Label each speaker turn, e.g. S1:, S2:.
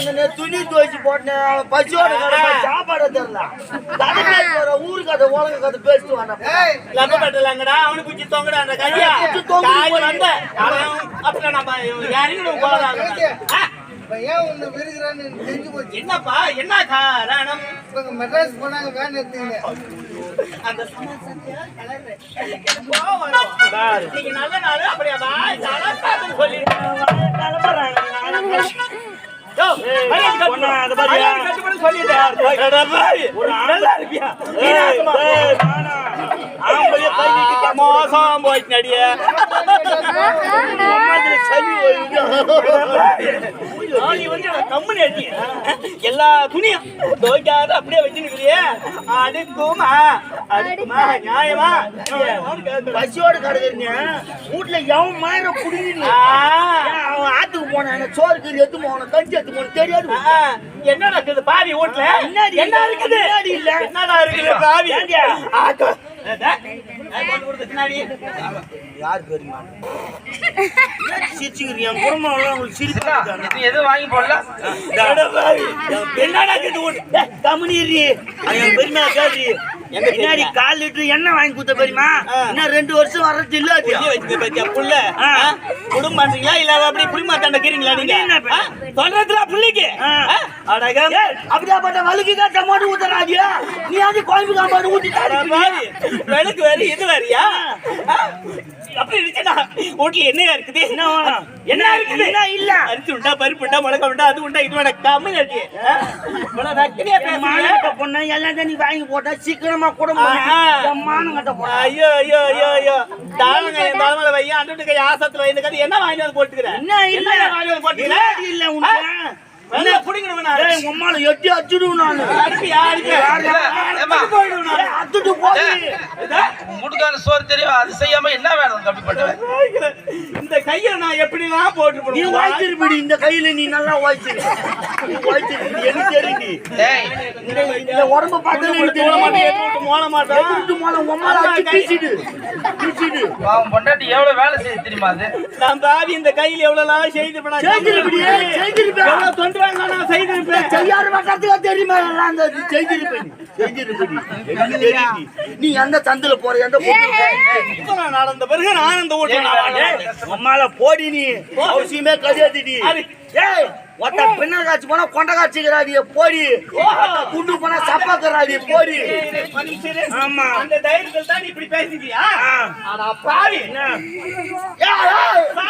S1: வந்தனே துணி துவைச்சு போட்டேன். பசியோட கிடப்பேன், சாப்பாடு தெரியல போற ஊரு கதை உலக கதை பேசிட்டு வந்தேன்.
S2: லம்ப பட்டலங்கடா அவனு குச்சி தொங்கடா அந்த கையா
S1: குச்சி தொங்கு
S2: காய் வந்த அப்புறம் நம்ம இறங்கிடும் போதாங்க என்னப்பா என்ன காரணம்?
S3: மெட்ராஸ் போனாங்க வேன் எடுத்தீங்க
S2: அந்த நல்ல நாள் அப்படியே சொல்லி மோசம் போயிட்டு நடியே நீ வந்து கம்முனு அடி எல்லா துணியும் துவைக்காத அப்படியே வச்சுருக்கிறியே அடுக்குமா அடுக்குமா நியாயமா.
S1: பசியோட கிடக்குறீங்க வீட்டுல எவன் மாயிரம் அவன் ஆத்துக்கு போனான் சோறு கறி எடுத்து போனான் கஞ்சி எடுத்து போன தெரியாது
S2: என்ன நடக்குது? பாவி வீட்டுல என்ன இருக்குது?
S1: என்னடி இல்ல?
S2: என்னடா இருக்குது? பின்னாடி.
S1: யார் தெரியுமா சிரிச்சுக்கிறீங்க? என் குடும்பம் எல்லாம் உங்களுக்கு சிரிப்பு
S4: நீ எதுவும் வாங்கி போடல?
S2: அட பாவி, என்னடா வீட்டு
S1: கம்முனிரி. என் பெருமையா
S2: எங்க
S1: பின்னாடி கால் லிட்டர் எண்ணெய் வாங்கி கொடுத்த பெரியமா. இன்னும் ரெண்டு வருஷம் வர்றது இல்ல அது.
S2: புள்ளி? குடும்பம் பண்றீங்களா இல்ல அப்படி புளிமா தண்டக்கிறீங்களா நீங்க? சொல்றதுல புள்ளிக்கு.
S1: ஏய், அப்படியாப்பட்ட வழுக்கு காட்ட மாட்டு ஊத்துறாதியா? நீ அது கோயம்பு ஊத்திட்டாரு
S2: பாவி, விளக்கு வேறு இது வேறியா? அப்படி இருந்துச்சுடா வீட்டுல என்ன இருக்குது?
S1: என்ன வேணும்?
S2: என்ன இருக்குது?
S1: என்ன இல்ல?
S2: அரிசி உண்டா பருப்பு உண்டா மிளகா உண்டா அது உண்டா இது உண்டா கம்மி இருக்கு.
S1: பொண்ணு எல்லாம் நீ வாங்கி போட்டா சீக்கிரமா
S2: ஐயோ ஐயோ ஐயோ ஐயோ. தாளங்க என் வையா அண்டு கை ஆசத்துல வை இந்த கதை. என்ன வாங்கி வந்து போட்டுக்கிறேன்
S1: என்ன இல்ல
S2: வாங்கி வந்து போட்டுக்கிறேன்
S1: இல்லடி இல்ல உனக்கு
S2: என்ன புடிங்கணும் நான்?
S1: ஏய், உங்க அம்மால எட்டி அடிச்சிடுவேன் நானு.
S2: அடிப்பியா நான்
S1: அத்துட்டு போய்
S4: முடுக்கான சோறு தெரியும்? அது செய்யாம என்ன வேணும்
S2: இந்த கையை நான் எப்படிலாம் போட்டு
S1: நீ
S2: போடுவேன்?
S1: வாய்ச்சிருப்படி இந்த கையில நீ நல்லா வாய்ச்சிரு. நீ வாய்ச்சிரு எனக்கு தெரியுது
S4: டேய்
S1: இந்த இந்த உடம்ப பார்த்தா எனக்கு
S2: தோண மாட்டேன் மோள மாட்டேன்.
S1: எதிர்த்து போன உங்க அம்மால அடிச்சு பீச்சிடு பீச்சிடு
S4: அவன் பொண்டாட்டி எவ்வளவு வேலை செய்யுது தெரியுமா அது?
S2: நான் பாவி இந்த கையில எவ்வளவு செய்திருப்பேன்?
S1: செய்திருப்பேன்
S2: எவ்வளவு தொண்டுறாங்க நான் செய்திருப்பேன்?
S1: வட்டத்துக்கு தெரியுமா? எல்லாம் அந்த எனக்கு தெரியுது? நீ எந்த சந்தில போற எந்த
S2: நான் நடந்த பிறகு நான் அந்த
S1: அம்மால போடி நீ. அவசியமே கிடையாதுடி
S2: அது-
S1: ஏய் ஒத்த பின்னர் காட்சி போனா கொண்ட காட்சிக்கிறாடி போடி குண்டு போனா சப்பாக்குறாடி போடி. ஆமா.
S2: அந்த தைரியத்தில் தான் இப்படி பேசிட்டியா
S1: ஆ.
S2: ஆனா பாவி.